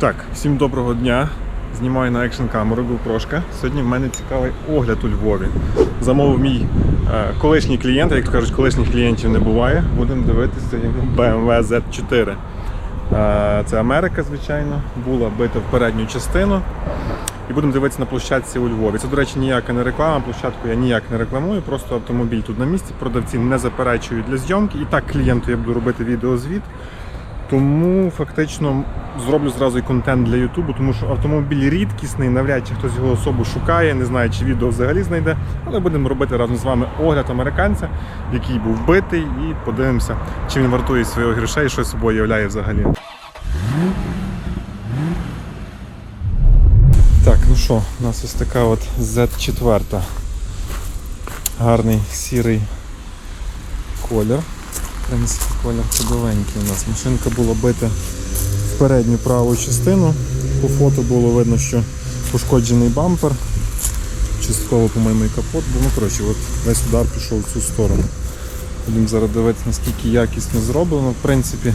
Так, всім доброго дня. Знімаю на екшн камеру GoPro. Сьогодні в мене цікавий огляд у Львові. Замовив мій е, колишній клієнт, як то кажуть, колишніх клієнтів не буває. Будемо дивитися його BMW Z4. Е, це Америка, звичайно, була бита в передню частину. І будемо дивитися на площадці у Львові. Це, до речі, ніяка не реклама. Площадку я ніяк не рекламую, просто автомобіль тут на місці. Продавці не заперечують для зйомки. І так клієнту я буду робити відеозвіт. Тому фактично зроблю зразу і контент для Ютубу, тому що автомобіль рідкісний, навряд чи хтось його особу шукає, не знаю, чи відео взагалі знайде. Але будемо робити разом з вами огляд американця, який був битий, і подивимося, чи він вартує своїх грошей, і що собою являє взагалі. Так, ну що, у нас ось така от Z4. Гарний сірий колір. В принципі, колір ходовенький у нас. Машинка була бита в передню праву частину. По фото було видно, що пошкоджений бампер. Частково, по-моєму, і капот, бо ну коротше, от весь удар пішов в цю сторону. Будемо зараз дивитися, наскільки якісно зроблено. В принципі,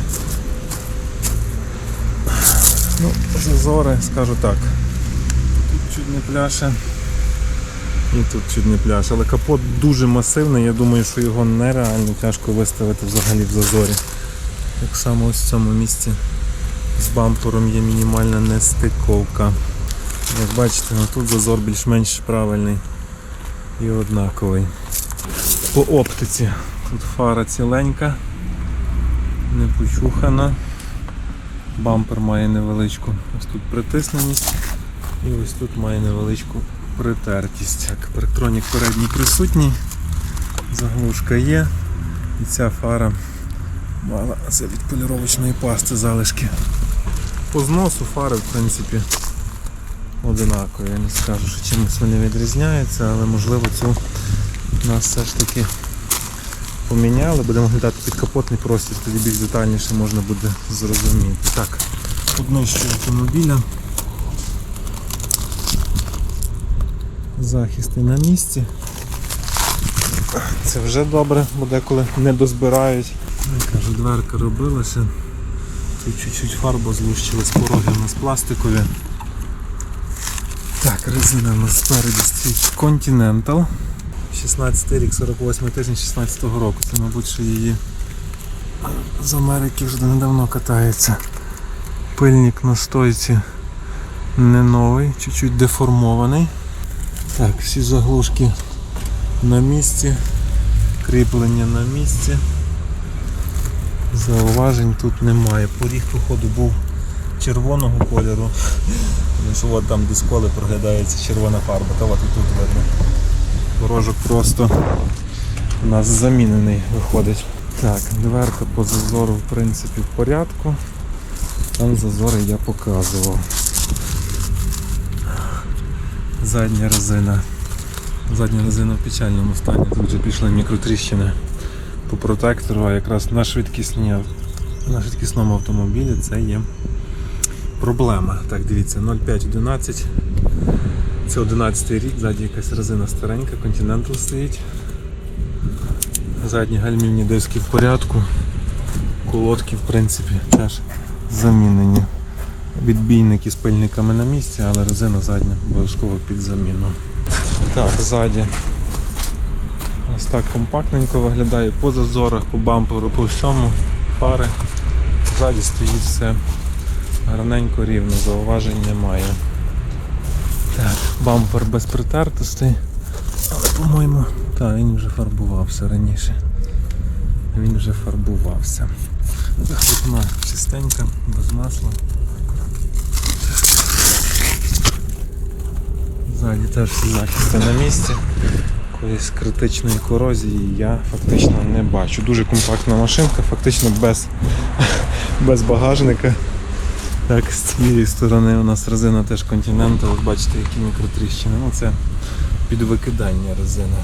ну, зазори, скажу так. Тут чуть не пляше. І тут чуть не пляж, але капот дуже масивний, я думаю, що його нереально тяжко виставити взагалі в зазорі. Так само ось в цьому місці з бампером є мінімальна нестиковка. Як бачите, ну тут зазор більш-менш правильний і однаковий. По оптиці тут фара ціленька, не почухана. Бампер має невеличку ось тут притисненість і ось тут має невеличку притертість. Так, парктронік передній присутній, заглушка є. І ця фара мала це від поліровочної пасти залишки. По зносу фари, в принципі, одинакові. Я не скажу, що чимось вони відрізняються, але можливо цю нас все ж таки поміняли. Будемо глядати під капотний простір, тоді більш детальніше можна буде зрозуміти. Так, однищу автомобіля. Захисти на місці. Це вже добре, бо деколи не дозбирають. Я кажу, дверка робилася. Тут чуть-чуть фарба злущилась, пороги у нас пластикові. Так, резина у нас спереді стоїть Continental. 16 рік, 48 тиждень 16 року. Це, мабуть, що її з Америки вже недавно катається. Пильник на стойці не новий, чуть-чуть деформований. Так, всі заглушки на місці, кріплення на місці. Зауважень тут немає. Поріг, походу, був червоного кольору. Що от там де сколи проглядається червона фарба, та от і тут видно. Порожок просто у нас замінений виходить. Так, дверка по зазору в принципі в порядку. Там зазори я показував. Задня резина. Задня резина в печальному стані. Тут вже пішли мікротріщини по протектору, а якраз на швидкісній на швидкісному автомобілі це є проблема. Так, дивіться, 0511. Це 11 рік, ззаді якась резина старенька, Continental стоїть. Задні гальмівні диски в порядку. Колодки, в принципі, теж замінені. Відбійники з пильниками на місці, але резина задня обов'язково під заміну. Так, ззаді ось так компактненько виглядає по зазорах, по бамперу, по всьому, фари. Ззаді стоїть все гарненько рівно, зауважень немає. Так, бампер без притертостей. Але, по-моєму, так, він вже фарбувався раніше. Він вже фарбувався. Вихлопна чистенька, без масла. Ззаді теж всі захисти на місці. Якоїсь критичної корозії я фактично не бачу. Дуже компактна машинка, фактично без, без багажника. Так, з цієї сторони у нас резина теж Continental, бачите, які мікротріщини. Ну це підвикидання резини.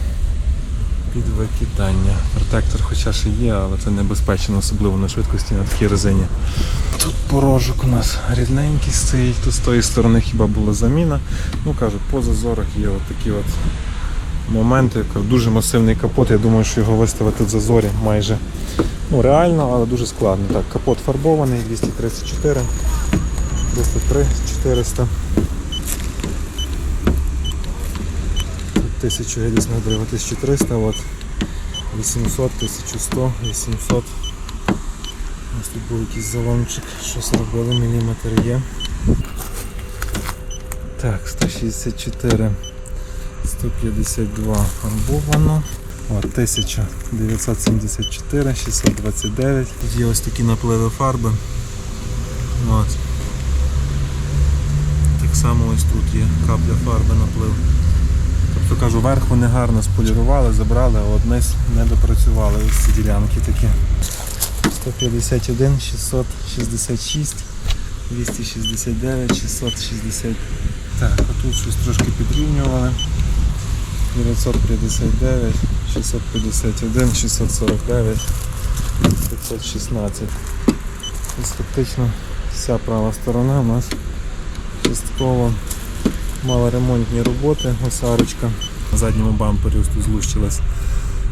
Під викидання. Протектор хоча ще є, але це небезпечно, особливо на швидкості на такій резині. Тут порожок у нас рідненький стоїть, тут з тої сторони хіба була заміна. Ну кажу, по зазорах є от такі от моменти. Дуже масивний капот, я думаю, що його виставити в зазорі майже ну, реально, але дуже складно. Так, капот фарбований, 234. 303, 400. Тут 1000 я десь 1300, от 800, 1100, 800. Ось тут був якийсь заломчик, щось робили, міліметр є. Так, 164, 152 фарбовано. От 1974, 629. Тут є ось такі напливи фарби. От. Так само ось тут є капля фарби наплив. Кажу, верх вони гарно сполірували, забрали, а от не допрацювали ось ці ділянки такі. 151, 666, 269, 660. Так, отут щось трошки підрівнювали. 959, 651, 649, 516. Ось фактично вся права сторона у нас частково мала ремонтні роботи, ось арочка. На задньому бампері ось злущилась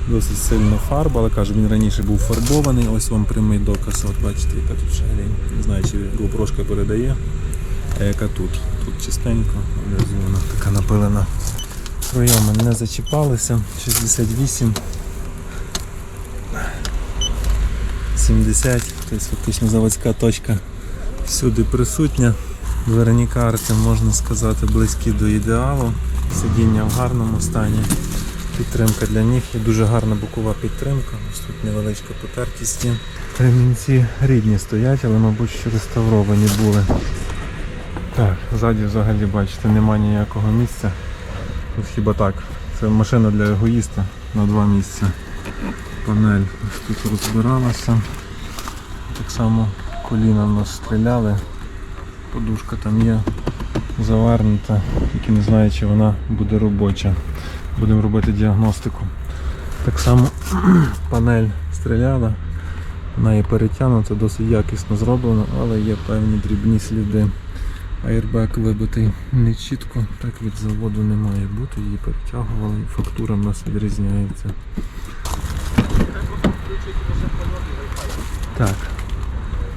досить сильно фарба, але кажу, він раніше був фарбований, ось вам прямий доказ, от бачите, яка тут шагрень. Не знаю, чи GoPro передає, а яка тут. Тут чистенько, вона така напилена. Пройоми не зачіпалися, 68, 70, тобто фактично заводська точка всюди присутня. Дверні карти, можна сказати, близькі до ідеалу. Сидіння в гарному стані. Підтримка для них є дуже гарна бокова підтримка. Ось тут невеличка потертість. Ремінці рідні стоять, але, мабуть, що реставровані були. Так, ззаді взагалі бачите, немає ніякого місця. Тут хіба так. Це машина для егоїста на два місця. Панель ось тут розбиралася. Так само коліна в нас стріляли. Подушка там є завернута, тільки не знаю, чи вона буде робоча. Будемо робити діагностику. Так само панель стріляла, вона є перетягнута, досить якісно зроблена, але є певні дрібні сліди. Аербек вибитий не чітко, так від заводу не має бути, її перетягували фактура в нас відрізняється. Так,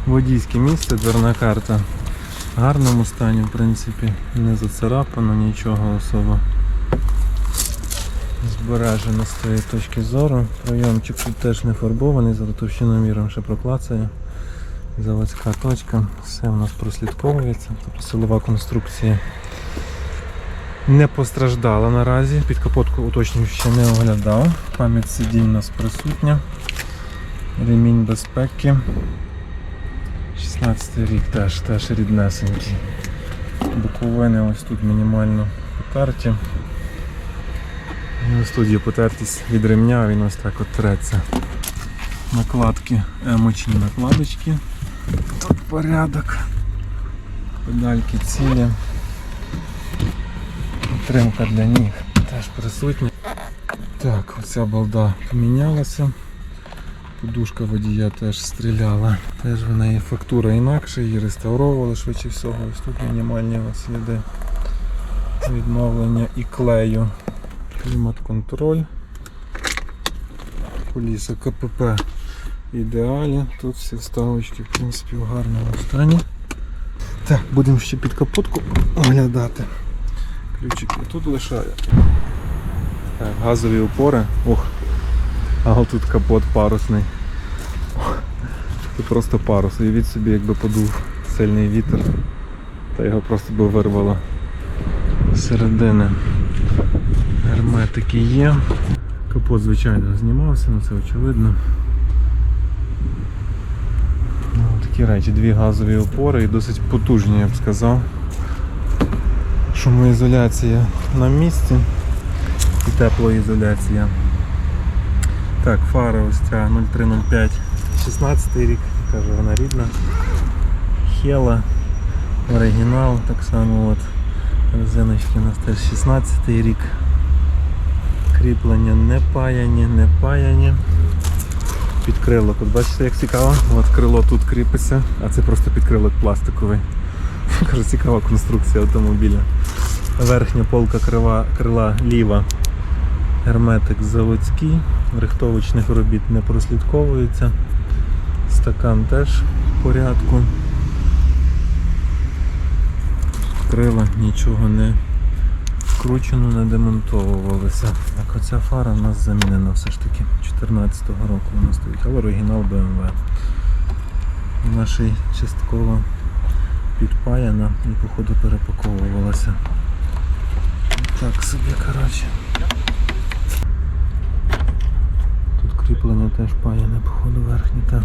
водійське місце, дверна карта в гарному стані, в принципі, не зацарапано, нічого особо збережено з цієї точки зору. Пройомчик тут теж не фарбований, за товщиноміром ще проклацає. Заводська точка, все в нас прослідковується, тобто силова конструкція не постраждала наразі. Під капотку уточнюю ще не оглядав. Пам'ять сидінь у нас присутня. Ремінь безпеки. 16 рік теж, теж ріднесенький. Буковини ось тут мінімально потерті. І ось тут є потертість від ремня, він ось так от треться. Накладки, емочні накладочки. Тут порядок. Педальки цілі. Підтримка для ніг теж присутня. Так, оця балда помінялася. Подушка водія теж стріляла. Теж в неї фактура інакша, її реставровували швидше всього. Ось тут мінімальні сліди відновлення і клею. Клімат-контроль. Коліса КПП ідеалі. Тут всі вставочки в принципі в гарному стані. Так, будемо ще під капотку оглядати. Ключики тут лишаю. Так, газові опори. Ох, а тут капот парусний. Це просто парус. Уявіть собі, якби подув сильний вітер, та його просто би вирвало середини. Герметики є. Капот, звичайно, знімався, ну це очевидно. Ну, такі речі, дві газові опори і досить потужні, я б сказав. Шумоізоляція на місці і теплоізоляція. Так, фара ось ця 0305 16 рік, кажу, вона рідна. Хела, оригінал, так само от резиночки у нас теж 16 рік. Кріплення не паяні, не паяні. Підкрилок, от бачите, як цікаво, от крило тут кріпиться, а це просто підкрилок пластиковий. Кажу, цікава конструкція автомобіля. Верхня полка крила, крила ліва. Герметик заводський, рихтовочних робіт не прослідковується. Стакан теж в порядку. закрила, нічого не вкручено, не демонтовувалося. Так, оця фара у нас замінена все ж таки. 14-го року вона стоїть, але оригінал BMW. Вона частково підпаяна і походу перепаковувалася. Так собі, коротше. Тут кріплення теж паяне, походу верхнє, так.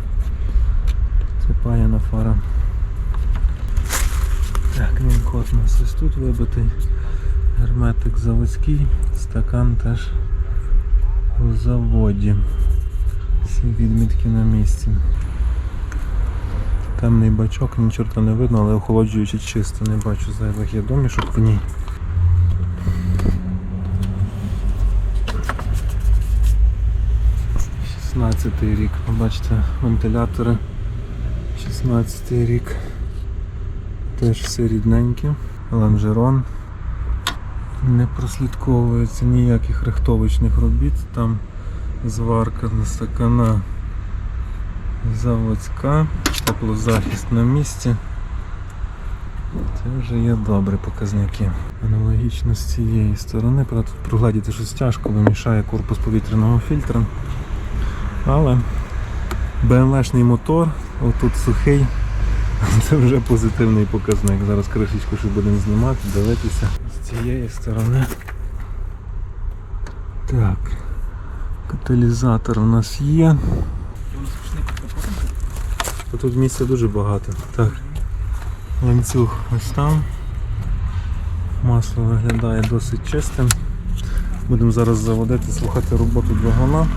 Це паяна фара. Так, код у нас ось тут вибитий. Герметик заводський, стакан теж у заводі. Всі відмітки на місці. Темний бачок, ні чорта не видно, але охолоджуючи чисто, не бачу зайвих є домішок в ній. Шістнадцятий рік, ви бачите, вентилятори. 16 рік. Теж все рідненьке. Ланжерон. Не прослідковується ніяких рихтовочних робіт. Там зварка на стакана заводська, теплозахист на місці. Це вже є добрі показники. Аналогічно з цієї сторони, правда, тут прогледіти щось тяжко, бо мішає корпус повітряного фільтра. Але BMW-шний мотор, отут сухий, це вже позитивний показник. Зараз кришечку ще будемо знімати, дивитися з цієї сторони. Так. Каталізатор у нас є. Тут місця дуже багато. Так. Ланцюг ось там. Масло виглядає досить чистим. Будемо зараз заводити, слухати роботу двигуна.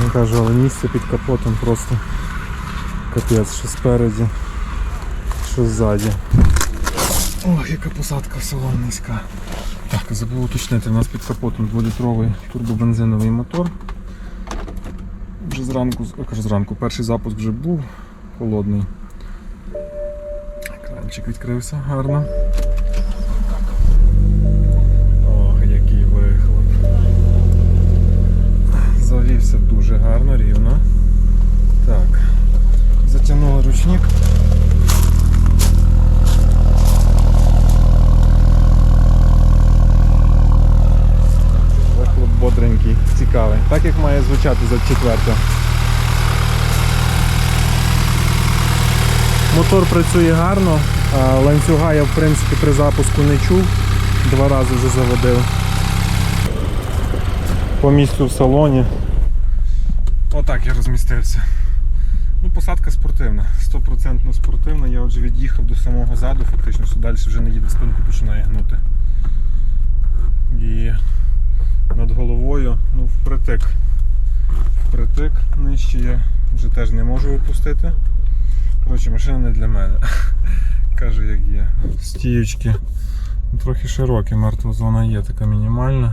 Я кажу, але місце під капотом просто капець, що спереді, що ззаді. Ох, яка посадка салон низька. Так, забув уточнити, у нас під капотом 2-літровий турбобензиновий мотор. Вже зранку, кажу зранку, перший запуск вже був холодний. Екранчик відкрився гарно. Гарно, рівно. Так. Затягнули ручник. Вихлоп бодренький, цікавий. Так як має звучати за четверте. Мотор працює гарно, ланцюга я в принципі при запуску не чув. Два рази вже заводив. По місцю в салоні. Отак я розмістився. Ну, посадка спортивна, 100% спортивна. Я отже від'їхав до самого заду, фактично, що далі вже не їде, спинку починає гнути. І над головою, ну, впритик. Впритик нижче я вже теж не можу опустити. Коротше, машина не для мене. Каже, як є. Стіючки трохи широкі, мертва зона є така мінімальна.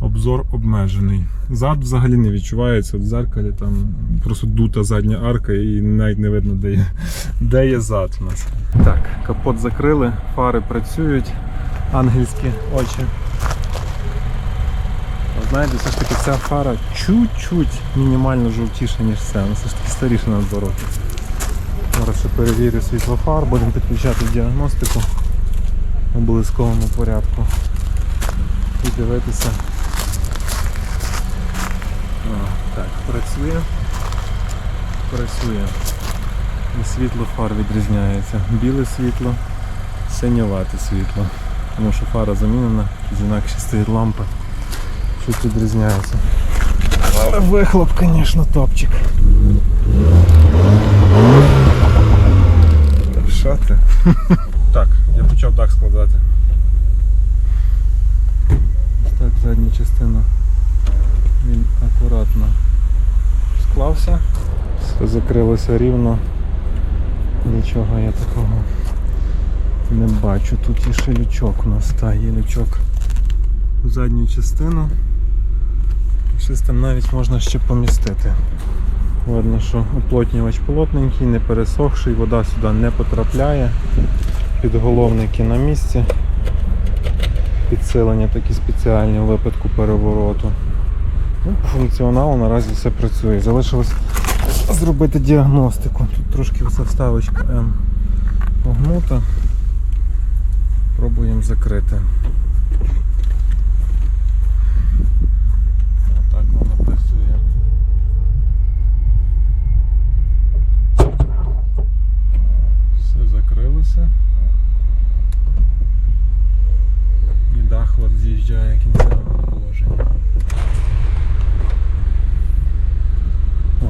Обзор обмежений. Зад взагалі не відчувається в дзеркалі, там просто дута задня арка і навіть не видно, де є, де є зад у нас. Так, капот закрили, фари працюють, ангельські очі. Знаєте, все ж таки ця фара чуть-чуть мінімально жовтіша, ніж ця, вона все ж таки старіша на 2. Зараз ще перевірю світло фар, будемо підключати діагностику в обов'язковому порядку і дивитися. О, так, працює. Працює. І світло фар відрізняється. Біле світло, синьовате світло. Тому що фара замінена, інакше стоїть лампа. Щось відрізняється. Але вихлоп, звісно, топчик. Та що ти? Так, я почав дах складати. Ось так задня частина. Все закрилося рівно. Нічого я такого не бачу. Тут є ще лючок у нас, та є лючок в задню частину. Щось там навіть можна ще помістити. Видно, що уплотнювач плотненький, не пересохший, вода сюди не потрапляє. Підголовники на місці. Підсилення такі спеціальні в випадку перевороту. Ну, по наразі все працює. Залишилось зробити діагностику. Тут трошки оця вставочка М погнута. бажанням закрити. Отак воно працює. Все закрилося. І дах от з'їжджає кінцевого положення.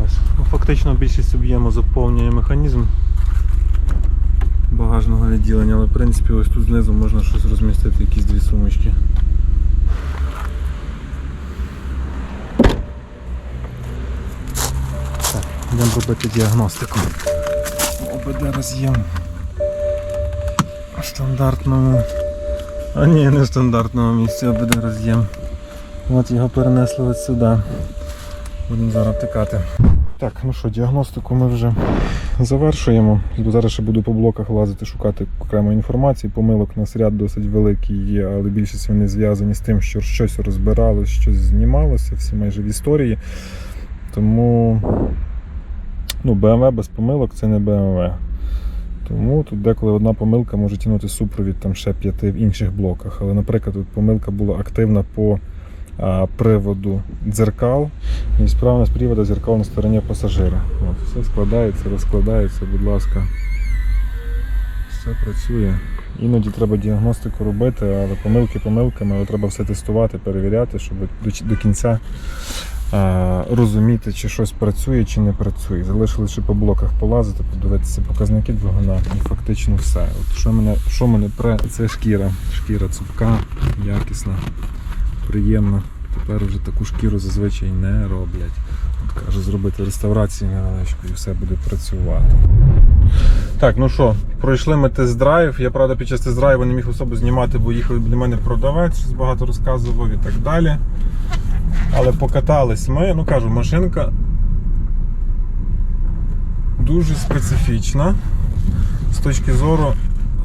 Ось. Ну, фактично більшість об'єму заповнює механізм багажного відділення, але в принципі ось тут знизу можна щось розмістити, якісь дві сумочки. Так, йдемо робити діагностику. ОБД роз'єм. Стандартному. А ні, не стандартному місці ОБД роз'єм. От його перенесли от сюди. Будемо зараз втикати. Так, ну що, діагностику ми вже завершуємо. Зараз ще буду по блоках лазити, шукати окремо інформації. Помилок у нас ряд досить великий є, але більшість вони зв'язані з тим, що щось розбиралось, щось знімалося, всі майже в історії. Тому ну, BMW без помилок це не BMW. Тому тут деколи одна помилка може тягнути супровід там ще п'яти в інших блоках. Але, наприклад, тут помилка була активна по приводу дзеркал і справність приводу дзеркал на стороні пасажира. От, все складається, розкладається, будь ласка. Все працює. Іноді треба діагностику робити, але помилки помилками, але треба все тестувати, перевіряти, щоб до, кінця розуміти, чи щось працює, чи не працює. Залишилось ще по блоках полазити, подивитися показники двигуна і фактично все. От що мене, що мене пре, це шкіра. Шкіра цупка, якісна, приємна. Тепер вже таку шкіру зазвичай не роблять. От кажу, зробити реставрацію невеличку і все буде працювати. Так, ну що, пройшли ми тест-драйв. Я правда під час тест-драйву не міг особо знімати, бо їхав для мене продавець, багато розказував і так далі. Але покатались ми, ну кажу, машинка дуже специфічна з точки зору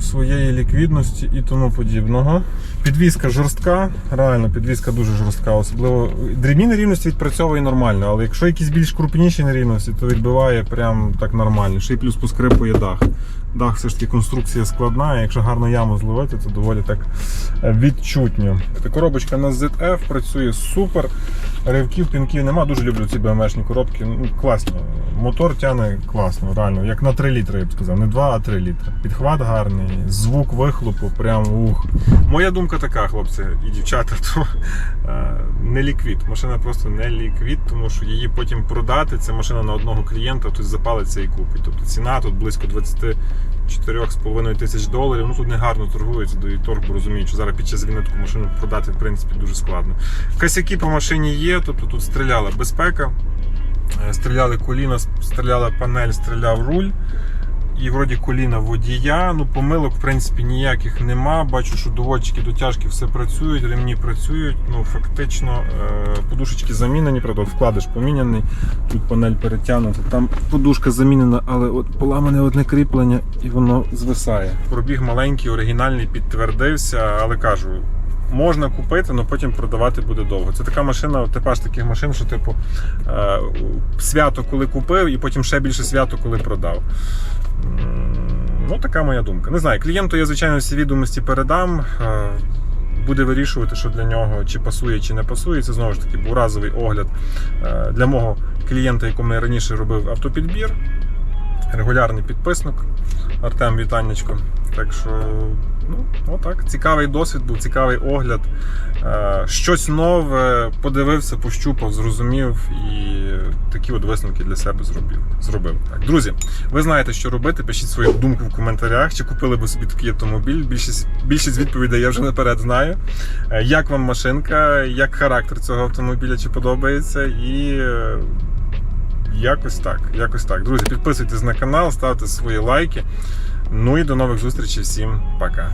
своєї ліквідності і тому подібного. Підвізка жорстка, реально підвізка дуже жорстка. Особливо дрібні нерівності відпрацьовує нормально, але якщо якісь більш крупніші нерівності, то відбиває прям так нормально. Ще й плюс поскрипує дах. Дах все ж таки конструкція складна, і якщо гарно яму зловити, то доволі так е, відчутньо. Коробочка на ZF працює супер. Ривків, пінків нема. Дуже люблю ці BMX-шні коробки. Ну, класні. Мотор тягне класно, реально. Як на 3 літри, я б сказав. Не 2, а 3 літри. Підхват гарний, звук вихлопу, прям ух. Моя думка така, хлопці і дівчата, то е, не ліквід. Машина просто не ліквід, тому що її потім продати. Це машина на одного клієнта, хтось запалиться і купить. Тобто ціна тут близько 24,5 тисяч доларів. Ну тут не гарно торгується, до торг, бо розуміють, що зараз під час війни таку машину продати в принципі дуже складно. Косяки по машині є, тобто тут стріляла безпека, е, стріляли коліна, стріляла панель, стріляв руль. І вроді коліна водія. Ну, помилок, в принципі, ніяких нема. Бачу, що доводчики, дотяжки все працюють, ремні працюють. Ну, фактично, е, подушечки замінені, правда, вкладиш поміняний. Тут панель перетягнута. Там подушка замінена, але от поламане одне кріплення і воно звисає. Пробіг маленький, оригінальний, підтвердився, але кажу. Можна купити, але потім продавати буде довго. Це така машина, типаж таких машин, що типу е, свято, коли купив, і потім ще більше свято, коли продав. Ну, така моя думка. Не знаю, клієнту я, звичайно, всі відомості передам. Е, Буде вирішувати, що для нього чи пасує, чи не пасує. Це знову ж таки був разовий огляд е, для мого клієнта, якому я раніше робив автопідбір. Регулярний підписник. Артем Вітаннячко. Так що, ну, отак. Цікавий досвід був, цікавий огляд. Е, Щось нове, подивився, пощупав, зрозумів і такі от висновки для себе зробив. зробив. Так, друзі, ви знаєте, що робити. Пишіть свою думку в коментарях, чи купили би собі такий автомобіль. Більшість, більшість відповідей я вже наперед знаю. Е, Як вам машинка, як характер цього автомобіля, чи подобається, і е, Якось так. якось так. Друзі, підписуйтесь на канал, ставте свої лайки. Ну і до нових зустрічей. Всім пока.